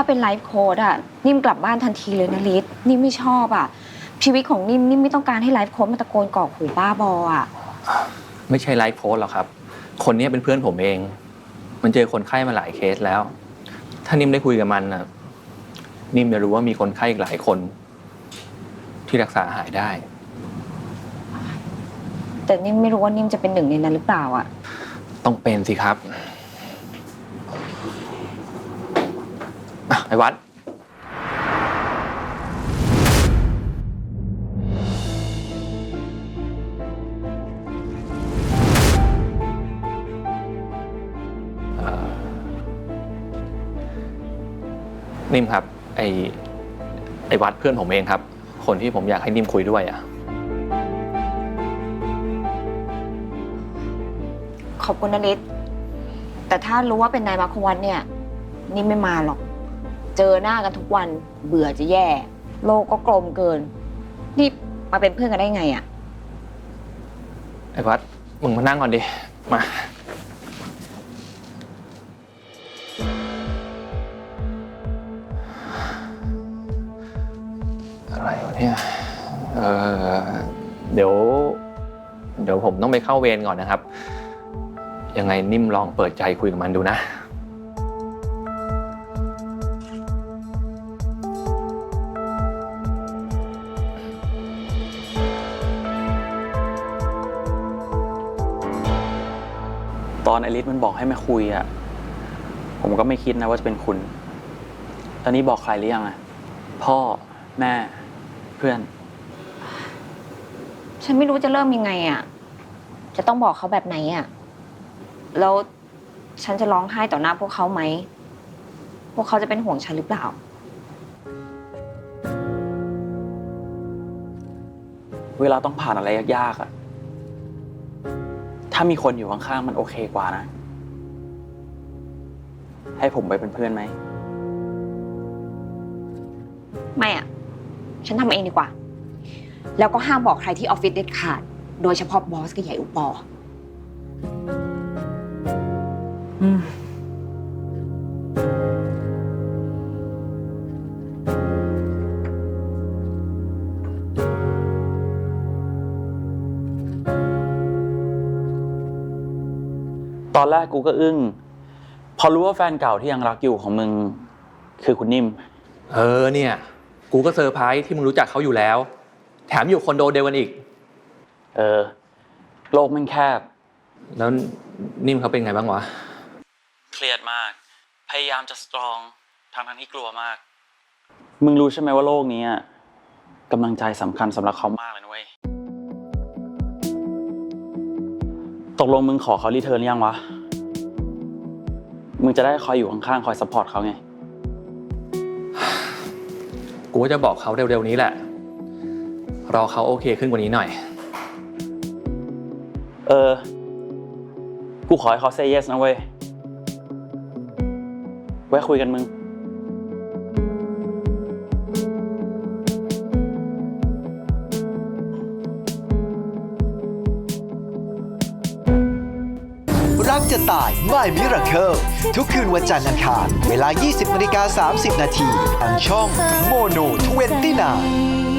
าเป็นไลฟ์โค้ดอะนิ่มกลับบ้านทันทีเลยนะลิศนิ่มไม่ชอบอะชีวิตของนิ่มนิ่มไม่ต้องการให้ไลฟ์โค้ดมาตะโกนกรอกหูบ้าบออะไม่ใช่ไลฟ์โค้ดหรอกครับ คนนี้เป็นเพื่อนผมเอง มันเจอคนไข้มาหลายเคสแล้ว ถ้านิ่มได้คุยกับมันนะนิ่มจะรู้ว่ามีคนไข้อีกหลายคน ที่รักษาหายได้ แต่นิ่มไม่รู้ว่านิ่มจะเป็นหนึ่งในนั้นหรือเปล่าอะต้องเป็นสิครับ อะไอ้วัด นิ่มครับ ไอไอวัดเพื่อนผมเองครับ คนที่ผมอยากให้นิ่มคุยด้วยอะ ขอบคุณนะลิศแต่ถ้ารู้ว่าเป็นนายมาควัตเนี่ยนิ่มไม่มาหรอก เจอหน้ากันทุกวันเบื่อจะแย่ โลกก็กลมเกิน นี่มาเป็นเพื่อนกันได้ไงอะไอ้วัดมึงมานั่งก่อนดิ มา อะไรวะเนี่ยเออเดี๋ยว เดี๋ยวผมต้องไปเข้าเวรก่อนนะครับ ยังไงนิ่มลองเปิดใจคุยกับมันดูนะ ตอนไอริสมันบอกให้มาคุยอะผมก็ไม่คิดนะว่าจะเป็นคุณ ตอนนี้บอกใครหรือยังอะพ่อแม่เพื่อน ฉันไม่รู้จะเริ่มยังไงอะจะต้องบอกเขาแบบไหนอะแล้วฉันจะร้องไห้ต่อหน้าพวกเขาไหม พวกเขาจะเป็นห่วงฉันหรือเปล่า เวลาต้องผ่านอะไรยากๆอะ ถ้ามีคนอยู่ข้างๆมันโอเคกว่านะ ให้ผมไปเป็นเพื่อนไหม ไม่อะฉันทำเองดีกว่า แล้วก็ห้ามบอกใครที่ออฟฟิศเด็ดขาด โดยเฉพาะบอสกับใหญ่อุปอ อืม ตอนแรกกูก็อึ้ง พอรู้ว่าแฟนเก่าที่ยังรักอยู่ของมึง คือคุณนิ่ม เออเนี่ย กูก็เซอร์ไพรส์ที่มึงรู้จักเขาอยู่แล้ว แถมอยู่คอนโดเดียวกันอีก เออ โลกมันแคบ แล้วนิ่มเขาเป็นไงบ้างวะ เครียดมาก พยายามจะสตรองทางทั้งที่กลัวมาก มึงรู้ใช่ไหมว่าโลกนี้อะกำลังใจสำคัญสำหรับเขามากเลยนะเว้ย ตกลงมึงขอเขารีเทิร์นยังวะ มึงจะได้คอยอยู่ข้างๆคอยซัพพอร์ตเขาไง กูก็จะบอกเขาเร็วๆนี้แหละ รอเขาโอเคขึ้นกว่านี้หน่อย เออ กูขอให้เขา say yes นะเว้ย ไว้คุยกันมึง รักจะตายไม่มิราเคิลทุกคืนวันจันทร์อังคาร เวลา 20นาฬิกา30 นาทีทางช่องโมโน29